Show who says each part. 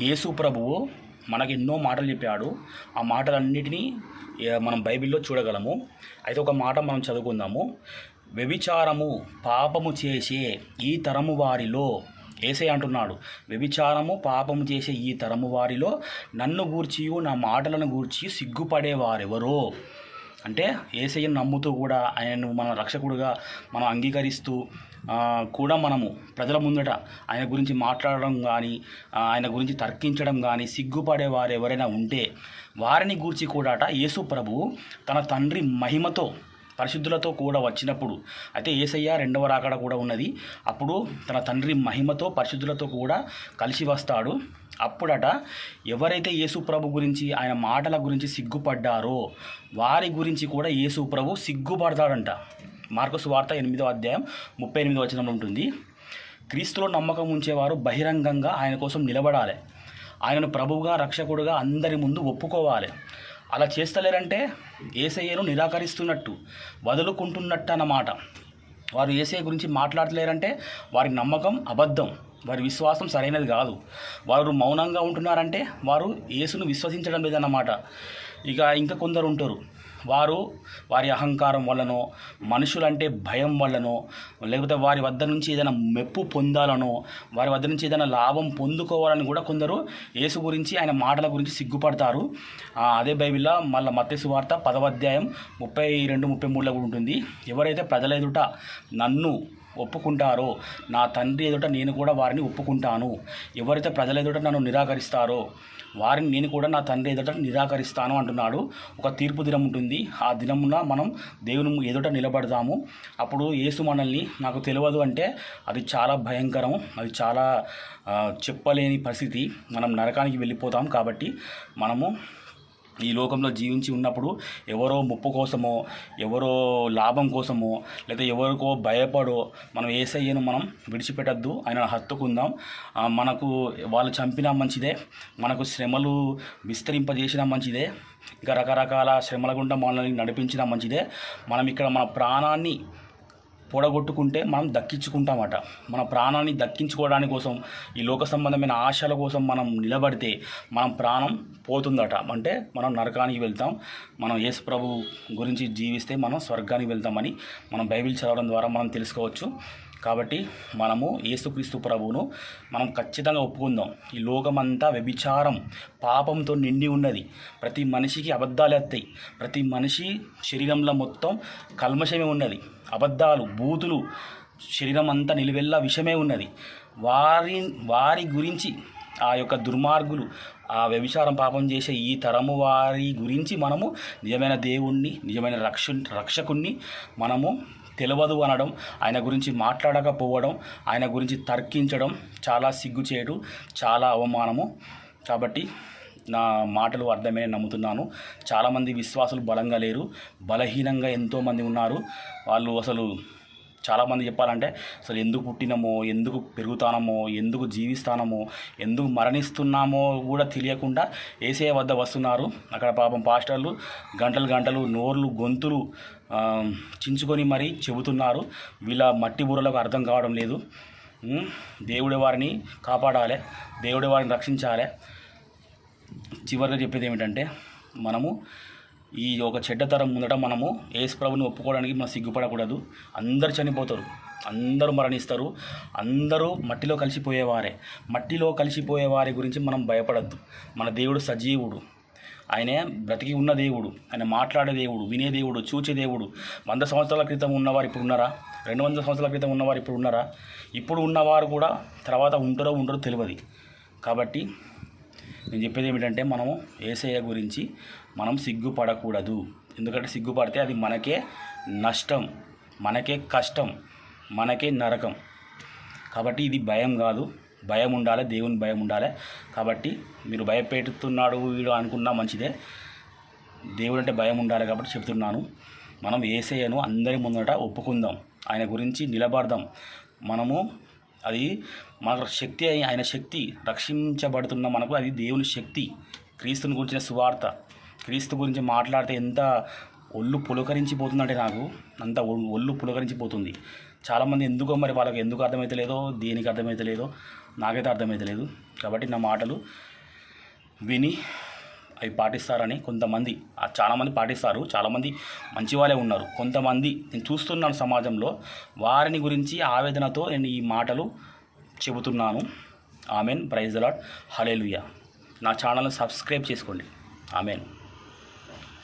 Speaker 1: యేసు ప్రభువు మనకి ఎన్నో మాటలు చెప్పాడు. ఆ మాటలన్నిటినీ మనం బైబిల్లో చూడగలము. అయితే ఒక మాట మనం చదువుకుందాము. వ్యభిచారము పాపము చేసే ఈ తరము వారిలో ఏసే అంటున్నాడు వ్యభిచారము పాపము చేసే ఈ తరము వారిలో నన్ను గూర్చియు నా మాటలను గూర్చి సిగ్గుపడేవారెవరో? అంటే ఏసయ్యను నమ్ముతూ కూడా ఆయనను మన రక్షకుడుగా మనం అంగీకరిస్తూ కూడా మనము ప్రజల ముందట ఆయన గురించి మాట్లాడడం కానీ ఆయన గురించి తర్కించడం కానీ సిగ్గుపడే వారు ఎవరైనా ఉంటే వారిని గూర్చి కూడాట యేసు ప్రభువు తన తండ్రి మహిమతో పరిశుద్ధులతో కూడా వచ్చినప్పుడు అయితే ఏసయ్య రెండవ రాకడ కూడా ఉన్నది అప్పుడు తన తండ్రి మహిమతో పరిశుద్ధులతో కూడా కలిసి వస్తాడు. అప్పుడట ఎవరైతే యేసు ప్రభు గురించి ఆయన మాటల గురించి సిగ్గుపడ్డారో వారి గురించి కూడా యేసు ప్రభు సిగ్గుపడతాడంట. మార్కస్ వార్త ఎనిమిదో అధ్యాయం ముప్పై ఎనిమిది వచనంలో ఉంటుంది. క్రీస్తులో నమ్మకం ఉంచేవారు బహిరంగంగా ఆయన కోసం నిలబడాలి. ఆయనను ప్రభువుగా రక్షకుడుగా అందరి ముందు ఒప్పుకోవాలి. అలా చేస్తలేరంటే ఏసయ్యను నిరాకరిస్తున్నట్టు వదులుకుంటున్నట్టు అన్నమాట వారు ఏసఐ గురించి మాట్లాడలేరంటే వారి నమ్మకం అబద్ధం వారి విశ్వాసం సరైనది కాదు. వారు మౌనంగా ఉంటున్నారంటే వారు యేసును విశ్వసించడం లేదన్నమాట. ఇక ఇంకా కొందరు ఉంటారు. వారు వారి అహంకారం వల్లనో మనుషులంటే భయం వల్లనో లేకపోతే వారి వద్ద నుంచి ఏదైనా మెప్పు పొందాలనో వారి వద్ద నుంచి ఏదైనా లాభం పొందుకోవాలని కూడా కొందరు యేసు గురించి ఆయన మాటల గురించి సిగ్గుపడతారు. అదే బైబిల్లో మళ్ళీ మత్స్సు వార్త పదవ అధ్యాయం ముప్పై రెండు ముప్పై మూడులో కూడా ఉంటుంది. ఎవరైతే ప్రజల ఎదుట నన్ను ఒప్పుకుంటారో నా తండ్రి ఎదుట నేను కూడా వారిని ఒప్పుకుంటాను. ఎవరైతే ప్రజల ఎదుట నన్ను నిరాకరిస్తారో వారిని నేను కూడా నా తండ్రి ఎదుట నిరాకరిస్తాను అంటున్నాడు. ఒక తీర్పు దినం ఉంటుంది. ఆ దినమున మనం దేవుని ఎదుట నిలబడదాము. అప్పుడు యేసు మనల్ని నాకు తెలియదు అంటే అది చాలా భయంకరం. అది చాలా చెప్పలేని పరిస్థితి. మనం నరకానికి వెళ్ళిపోతాం కాబట్టి మనము ఈ లోకంలో జీవించి ఉన్నప్పుడు ఎవరో ముప్పు కోసమో ఎవరో లాభం కోసమో లేదా ఎవరికో భయపడో మనం ఏసయ్యను మనం విడిచిపెట్టద్దు. ఆయన హత్తుకుందాం. మనకు వాళ్ళు చంపినా మంచిదే. మనకు శ్రమలు విస్తరింపజేసినా మంచిదే. ఇంకా రకరకాల శ్రమల గుండా మనల్ని నడిపించినా మంచిదే. మనం ఇక్కడ మన ప్రాణాన్ని పొడగొట్టుకుంటే మనం దక్కించుకుంటామట. మన ప్రాణాన్ని దక్కించుకోవడానికి కోసం ఈ లోక సంబంధమైన ఆశల కోసం మనం నిలబడితే మనం ప్రాణం పోతుందట. అంటే మనం నరకానికి వెళ్తాం మనం యేసు ప్రభు గురించి జీవిస్తే మనం స్వర్గానికి వెళ్తామని మనం బైబిల్ చదవడం ద్వారా మనం తెలుసుకోవచ్చు. కాబట్టి మనము యేసుక్రీస్తు ప్రభువును మనం ఖచ్చితంగా ఒప్పుకుందాం. ఈ లోకమంతా వ్యభిచారం పాపంతో నిండి ఉన్నది. ప్రతి మనిషికి అబద్ధాలు వస్తాయి ప్రతి మనిషి శరీరంలో మొత్తం కల్మషమే ఉన్నది. అబద్ధాలు బూతులు శరీరం అంతా నిలువెల్లా విషమే ఉన్నది. వారి వారి గురించి ఆ యొక్క దుర్మార్గులు ఆ వ్యభిచారం పాపం చేసే ఈ తరము వారి గురించి మనము నిజమైన దేవుణ్ణి నిజమైన రక్ష రక్షకుణ్ణి మనము తెలియదు అనడం ఆయన గురించి మాట్లాడకపోవడం ఆయన గురించి తర్కించడం చాలా సిగ్గు చేయడం చాలా అవమానము. కాబట్టి నా మాటలు అర్థమే నమ్ముతున్నాను. చాలామంది విశ్వాసులు బలంగా లేరు బలహీనంగా ఎంతోమంది ఉన్నారు. వాళ్ళు అసలు చాలామంది చెప్పాలంటే అసలు ఎందుకు పుట్టినామో ఎందుకు పెరుగుతానమో ఎందుకు జీవిస్తానమో ఎందుకు మరణిస్తున్నామో కూడా తెలియకుండా ఏసే వద్ద వస్తున్నారు. అక్కడ పాపం పాస్టర్లు గంటలు గంటలు నోర్లు గొంతులు చించుకొని మరీ చెబుతున్నారు. వీళ్ళ మట్టి బుర్రలకు అర్థం కావడం లేదు. దేవుడి వారిని కాపాడాలి దేవుడి వారిని రక్షించాలి. చివరిగా చెప్పేది ఏమిటంటే మనము ఈ ఒక చెడ్డతరం ముందట మనము యేసు ప్రభుని ఒప్పుకోవడానికి మనం సిగ్గుపడకూడదు. అందరు చనిపోతారు. అందరూ మరణిస్తారు. అందరూ మట్టిలో కలిసిపోయేవారే. మట్టిలో కలిసిపోయే వారి గురించి మనం భయపడద్దు. మన దేవుడు సజీవుడు. ఆయనే బ్రతికి ఉన్న దేవుడు. ఆయన మాట్లాడే దేవుడు వినే దేవుడు చూచే దేవుడు. వంద సంవత్సరాల క్రితం ఉన్నవారు ఇప్పుడు ఉన్నారా? రెండు వందల సంవత్సరాల క్రితం ఉన్నవారు ఇప్పుడు ఉన్నారా? ఇప్పుడు ఉన్నవారు కూడా తర్వాత ఉంటారో ఉండరో తెలియదు. కాబట్టి నేను చెప్పేది ఏమిటంటే మనము ఏసయ్య గురించి మనం సిగ్గుపడకూడదు. ఎందుకంటే సిగ్గుపడితే అది మనకే నష్టం మనకే కష్టం మనకే నరకం. కాబట్టి ఇది భయం కాదు. భయం ఉండాలి దేవుని భయం ఉండాలి. కాబట్టి మీరు భయపెడుతున్నాడు వీడు అనుకున్నా మంచిదే. దేవుడు అంటే భయం ఉండాలి కాబట్టి చెప్తున్నాను. మనం ఏసేయను అందరి ముందట ఒప్పుకుందాం. ఆయన గురించి నిలబడదాం. మనము అది మన శక్తి అయి- ఆయన శక్తి రక్షించబడుతున్న మనకు అది దేవుని శక్తి క్రీస్తుని గురించిన సువార్త. క్రీస్తు గురించి మాట్లాడితే ఎంత ఒళ్ళు పులకరించిపోతుందంటే నాకు అంత ఒ- ఒళ్ళు పులకరించిపోతుంది. చాలామంది ఎందుకో మరి వాళ్ళకి ఎందుకు అర్థమైతలేదో దేనికి అర్థమైతలేదో నాకైతే అర్థమైతలేదు కాబట్టి నా మాటలు విని అవి పాటిస్తారని కొంతమంది చాలామంది పాటిస్తారు. చాలామంది మంచి వాళ్ళే ఉన్నారు. కొంతమంది నేను చూస్తున్నాను సమాజంలో వారిని గురించి ఆవేదనతో నేను ఈ మాటలు చెబుతున్నాను. ఆమెన్. ప్రైజ్ లాడ్ హలేలుయా నా ఛానల్ని సబ్స్క్రైబ్ చేసుకోండి. ఆమెన్.